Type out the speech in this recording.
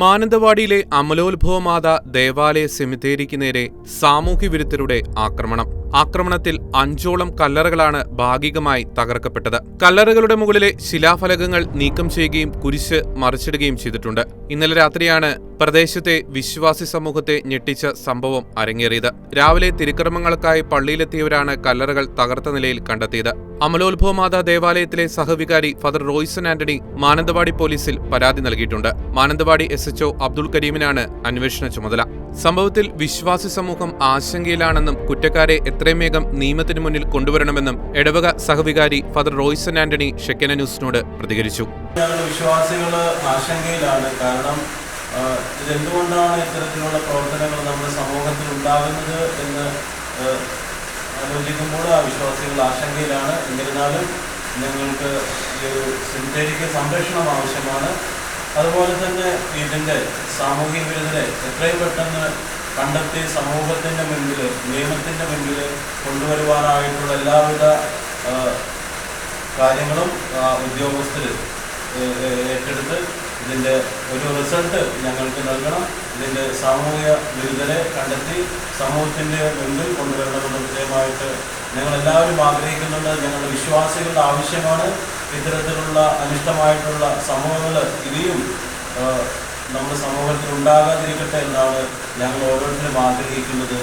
മാനന്തവാടിയിലെ അമലോത്ഭവമാത ദേവാലയ സെമിത്തേരിക്ക് നേരെ സാമൂഹ്യ വിരുദ്ധരുടെ ആക്രമണം. ആക്രമണത്തിൽ അഞ്ചോളം കല്ലറകളാണ് ഭാഗികമായി തകർക്കപ്പെട്ടത്. കല്ലറകളുടെ മുകളിലെ ശിലാഫലകങ്ങൾ നീക്കം ചെയ്യുകയും കുരിശ് മറിച്ചിടുകയും ചെയ്തിട്ടുണ്ട്. ഇന്നലെ രാത്രിയാണ് പ്രദേശത്തെ വിശ്വാസി സമൂഹത്തെ ഞെട്ടിച്ച സംഭവം അരങ്ങേറിയത്. രാവിലെ തിരുക്രമങ്ങൾക്കായി പള്ളിയിലെത്തിയവരാണ് കല്ലറകൾ തകർത്ത നിലയിൽ കണ്ടെത്തിയത്. അമലോത്ഭവ മാതാ ദേവാലയത്തിലെ സഹവികാരി ഫാദർ റോയ്സൺ ആന്റണി മാനന്തവാടി പോലീസിൽ പരാതി നൽകിയിട്ടുണ്ട്. Mananthavady S H O Abdul കരീമിനാണ് അന്വേഷണ ചുമതല. സംഭവത്തിൽ വിശ്വാസി സമൂഹം ആശങ്കയിലാണെന്നും കുറ്റക്കാരെ എത്രയും വേഗം നിയമത്തിന് മുന്നിൽ കൊണ്ടുവരണമെന്നും ഇടവക സഹവികാരി ഫാദർ റോയ്സൺ ആന്റണി ഷെക്കന ന്യൂസിനോട് പ്രതികരിച്ചു. വിശ്വാസികൾ ആശങ്കയിലാണ് കാരണം ഇതെന്തുകൊണ്ടാണ് ഇത്തരത്തിലുള്ള പ്രവർത്തനങ്ങൾ നമ്മുടെ സമൂഹത്തിൽ ഉണ്ടാകുന്നത് എന്ന് ആലോചിക്കുമ്പോൾ ആ വിശ്വാസികൾ ആശങ്കയിലാണ്. എന്നിരുന്നാലും ഞങ്ങൾക്ക് ഈ ഒരു സിന്തറ്റിക് സംരക്ഷണം ആവശ്യമാണ്. അതുപോലെ തന്നെ ഇതിന്റെ സാമൂഹിക വിരുദ്ധരെ എത്രയും പെട്ടെന്ന് കണ്ടെത്തി സമൂഹത്തിന്റെ മുൻപിൽ നിയമത്തിന്റെ മുൻപിൽ കൊണ്ടുവരുവാനായിട്ടുള്ള എല്ലാവിധ കാര്യങ്ങളും ഉദ്യോഗസ്ഥർ ഏറ്റെടുത്ത് ഇതിന്റെ ഒരു റിസൾട്ട് ഞങ്ങൾക്ക് നൽകണം. ഇതിന്റെ സാമൂഹിക വിരുദ്ധരെ കണ്ടെത്തി സമൂഹത്തിന്റെ മുൻപിൽ കൊണ്ടുവരണമെന്ന വിജയമായിട്ട് ഞങ്ങളെല്ലാവരും ആഗ്രഹിക്കുന്നുണ്ട്. ഞങ്ങളുടെ വിശ്വാസികളുടെ ആവശ്യമാണ് ഇത്തരത്തിലുള്ള അനിഷ്ടമായിട്ടുള്ള സംഭവങ്ങൾ ഇനിയും നമ്മുടെ സമൂഹത്തിൽ ഉണ്ടാകാതിരിക്കട്ടെ എന്നാണ് ഞങ്ങൾ ഓരോരുത്തരും ആഗ്രഹിക്കുന്നത്.